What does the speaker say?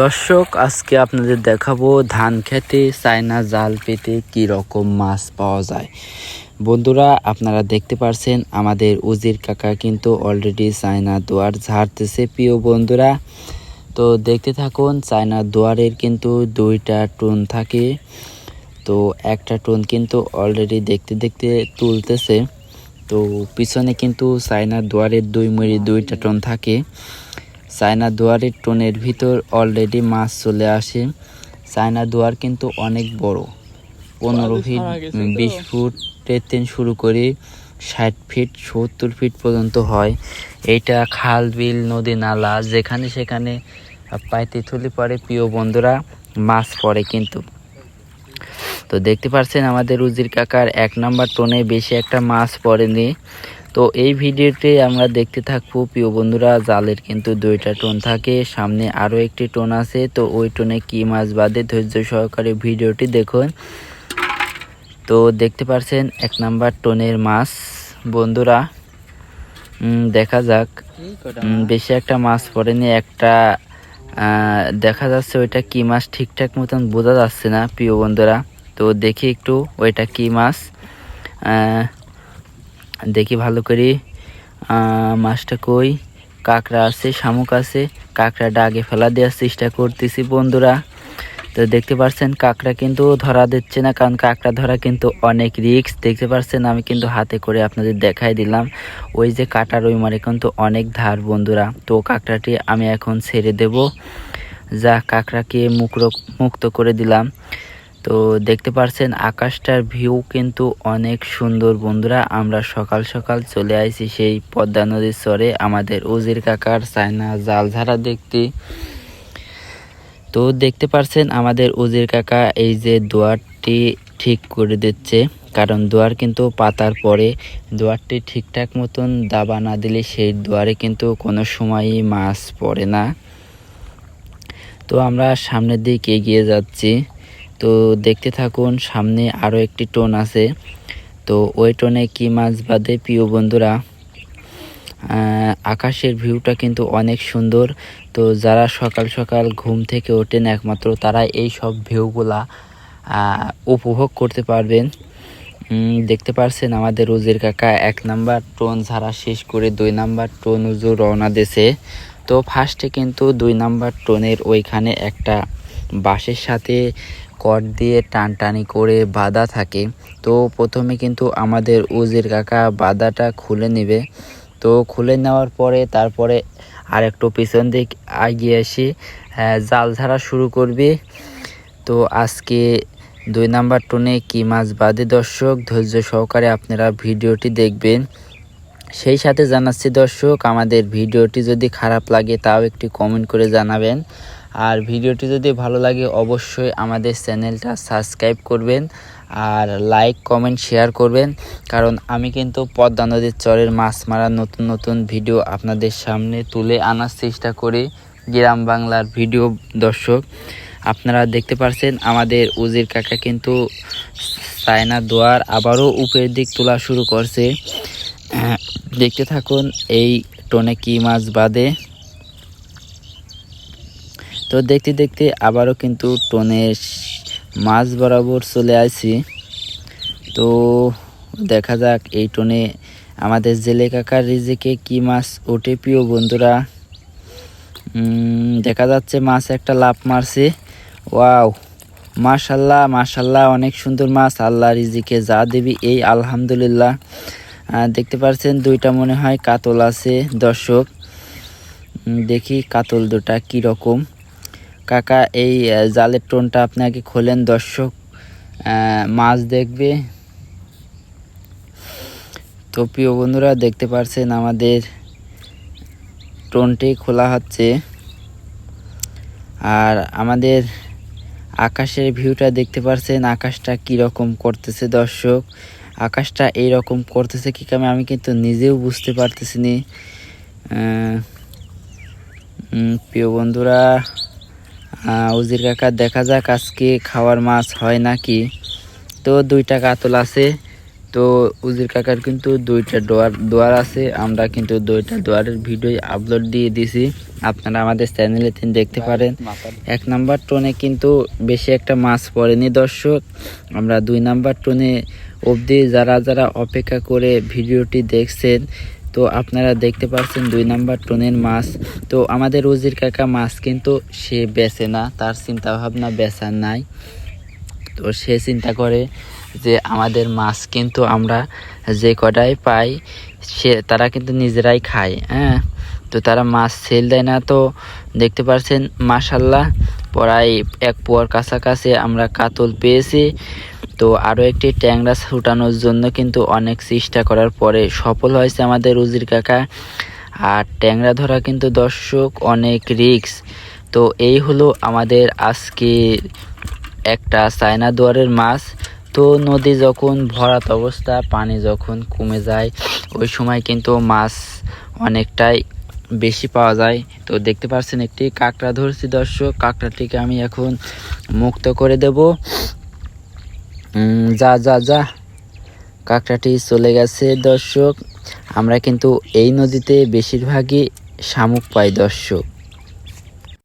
দর্শক, আজকে আপনাদের দেখাবো ধান খেতে চায়না জাল পেতে কি রকম মাছ পাওয়া যায়। বন্ধুরা, আপনারা দেখতে পারছেন আমাদের উজির কাকা কিন্তু অলরেডি চায়না দুয়ার ঝাড়তেছে। প্রিয় বন্ধুরা, তো দেখতে থাকুন, চায়না দুয়ারের কিন্তু দুইটা টুন থাকে। তো একটা টুন কিন্তু অলরেডি দেখতে দেখতে তুলতেছে। তো পিছনে কিন্তু চায়না দুয়ারের দুই মুড়ি দুইটা টন থাকে। চায়না দুয়ারের টোনের ভিতর অলরেডি মাছ চলে আসে। চায়না দুয়ার কিন্তু অনেক বড়। পনেরো ফিট বিশ ফুটের থেকে শুরু করে ষাট ফিট সত্তর ফিট পর্যন্ত হয়। এটা খাল বিল নদী নালা যেখানে সেখানে পাইতে থলি পরে প্রিয় বন্ধুরা মাছ পড়ে কিন্তু। তো দেখতে পাচ্ছেন আমাদের উজির কাকার এক নাম্বার টোনে বেশি একটা মাছ পড়েনি। তো এই ভিডিওতে আমরা দেখতে থাকব, প্রিয় বন্ধুরা, জালের কিন্তু দুইটা টোন থাকে। সামনে আরও একটি টোন আছে, তো ওই টোনে কি মাছ বাদে ধৈর্য সহকারে ভিডিওটি দেখুন। তো দেখতে পাচ্ছেন এক নাম্বার টোনের মাছ। বন্ধুরা দেখা যাক। বেশি একটা মাছ পড়েনি, একটা দেখা যাচ্ছে ওইটা কি মাছ ঠিকঠাক মতন বোঝা যাচ্ছে না, প্রিয় বন্ধুরা। তো দেখি একটু ওইটা কি মাছ। দেখি ভালো করে। মাছটা কই? কাঁকড়া আছে, শামুক আছে। কাঁকড়াটা আগে ফেলা দেওয়ার চেষ্টা করতেছি বন্ধুরা। তো দেখতে পাচ্ছেন কাঁকড়া কিন্তু ধরা দিচ্ছে না, কারণ কাঁকড়া ধরা কিন্তু অনেক রিস্ক দেখতে পাচ্ছেন আমি কিন্তু হাতে করে আপনাদের দেখাই দিলাম। ওই যে কাটার ওই মারে কিন্তু অনেক ধার বন্ধুরা। তো কাঁকড়াটি আমি এখন ছেড়ে দেব। যা কাঁকড়াকে মুক্ত করে দিলাম। তো দেখতে পারছেন, আকাশটার ভিউ কিন্তু অনেক সুন্দর বন্ধুরা। আমরা সকাল সকাল চলে আইছি সেই পদ্মা নদীর চরে আমাদের উজির কাকার চায়না জাল ঝাড়া দেখতে। তো দেখতে পারছেন, আমাদের উজির কাকা এই যে দুয়ারটি ঠিক করে দিচ্ছে, কারণ দুয়ার কিন্তু পাতার পরে। দুয়ারটি ঠিকঠাক মতন দাবা না দিলে সেই দুয়ারে কিন্তু কোনো সময়ই মাছ পড়ে না। তো আমরা সামনের দিকে এগিয়ে যাচ্ছি। তো দেখতে থাকুন, সামনে আরও একটি টোন আছে। তো ওই টোনে কি মাছ বাদে প্রিয় বন্ধুরা? আকাশের ভিউটা কিন্তু অনেক সুন্দর। তো যারা সকাল সকাল ঘুম থেকে ওঠেন একমাত্র তারা এই সব ভিউগুলা উপভোগ করতে পারবেন। দেখতে পারছেন আমাদের উজির কাকা, এক নাম্বার টোন ঝাড়া শেষ করে দুই নাম্বার টোন উজু রওনা দিছে তো ফার্স্টে কিন্তু দুই নাম্বার টোনের ওইখানে একটা বাসের সাথে কট দিয়ে টানটানি করে বাঁধা থাকে। তো প্রথমে কিন্তু আমাদের উজির কাকা বাঁধাটা খুলে নেবে। তো খুলে নেওয়ার পরে তারপরে আর একটু পিছন দিক এগিয়ে আসি জাল ঝাড়া শুরু করবে। তো আজকে দুই নাম্বার টোনে কি মাছ বাদে? দর্শক, ধৈর্য সহকারে আপনারা ভিডিওটি দেখবেন। সেই সাথে জানাচ্ছি দর্শক, আমাদের ভিডিওটি যদি খারাপ লাগে তাও একটি কমেন্ট করে জানাবেন। আর ভিডিওটি যদি ভালো লাগে, অবশ্যই আমাদের চ্যানেলটা সাবস্ক্রাইব করবেন আর লাইক, কমেন্ট, শেয়ার করবেন। কারণ আমি কিন্তু পদ্মা নদীর চরের মাছ মারার নতুন নতুন ভিডিও আপনাদের সামনে তুলে আনার চেষ্টা করি গ্রাম বাংলার ভিডিও দর্শক। আপনারা দেখতে পাচ্ছেন আমাদের উজির কাকা কিন্তু চায়না দোয়ার আবারও উপরের দিক তোলা শুরু করছে। দেখতে থাকুন, এই টোনে কি মাছ বাদে তো দেখতে দেখতে আবারও কিন্তু টোনের মাছ বরাবর চলে আসি। তো দেখা যাক এই টোনে আমাদের জেলে কাকার রিজিকে কি মাছ ওঠে। প্রিয় বন্ধুরা দেখা যাচ্ছে মাছ একটা লাভ মারছে। ওয়াও, মাশাল্লাহ মাশাল্লাহ, অনেক সুন্দর মাছ। আল্লাহ রিজিকে যা দেবী এই আলহামদুলিল্লাহ। দেখতে পাচ্ছেন দুইটা মনে হয় কাতল আছে। দর্শক দেখি কাতল দুটা কি রকম কাকা, এই জালের টোনটা আপনাকে খোলেন দর্শক মাছ দেখবে। তো প্রিয় বন্ধুরা, দেখতে পারছেন আমাদের টোনটি খোলা হচ্ছে। আর আমাদের আকাশের ভিউটা দেখতে পারছেন, আকাশটা কি রকম করতেছে দর্শক। আকাশটা এই রকম করতেছে কি কামে আমি কিন্তু নিজেও বুঝতে পারতেছি নি। প্রিয় বন্ধুরা উজির কাকা, দেখা যাক আজকে খাওয়ার মাছ হয় নাকি। তো দুইটা কাতল আছে। তো উজির কাকার কিন্তু দুইটা ডোয়ার দোয়ার আছে। আমরা কিন্তু দুইটা দোয়ারের ভিডিও আপলোড দিয়ে দিছি। আপনারা আমাদের চ্যানেলে দেখতে পারেন। এক নাম্বার টোনে কিন্তু বেশি একটা মাছ পড়েনি, দর্শক। আমরা দুই নাম্বার টোনে অবধি যারা যারা অপেক্ষা করে ভিডিওটি দেখছেন তো আপনারা দেখতে পাচ্ছেন দুই নাম্বার টোনের মাছ। তো আমাদের উজির কাকা মাছ কিন্তু সে বেচে না, তার চিন্তা ভাবনা নাই। তো সে চিন্তা করে যে আমাদের মাছ কিন্তু আমরা যে কটাই পাই, সে তারা কিন্তু নিজেরাই খায় হ্যাঁ? তো তারা মাছ সেল দেয় না। তো দেখতে পাচ্ছেন মাশাল্লাহ, প্রায় এক পোয়ার কাছাকাছি আমরা কাতল পেয়েছি। তো আরও একটি ট্যাংরা ছুটানোর জন্য কিন্তু অনেক চেষ্টা করার পরে সফল হয়েছে আমাদের উজির কাকা। আর ট্যাংরা ধরা কিন্তু দর্শক অনেক রিক্স তো এই হলো আমাদের আজকে একটা চায়না দুয়ারের মাছ। তো নদী যখন ভরাত অবস্থা, পানি যখন কমে যায়, ওই সময় কিন্তু মাছ অনেকটাই বেশি পাওয়া যায়। তো দেখতে পাচ্ছেন একটি কাঁকড়া ধরছি দর্শক, কাঁকড়াটিকে আমি এখন মুক্ত করে দেব। যা যা যা। কাঁকড়াটি চলে গেছে দর্শক। আমরা কিন্তু এই নদীতে বেশিরভাগই শামুক পাই দর্শক।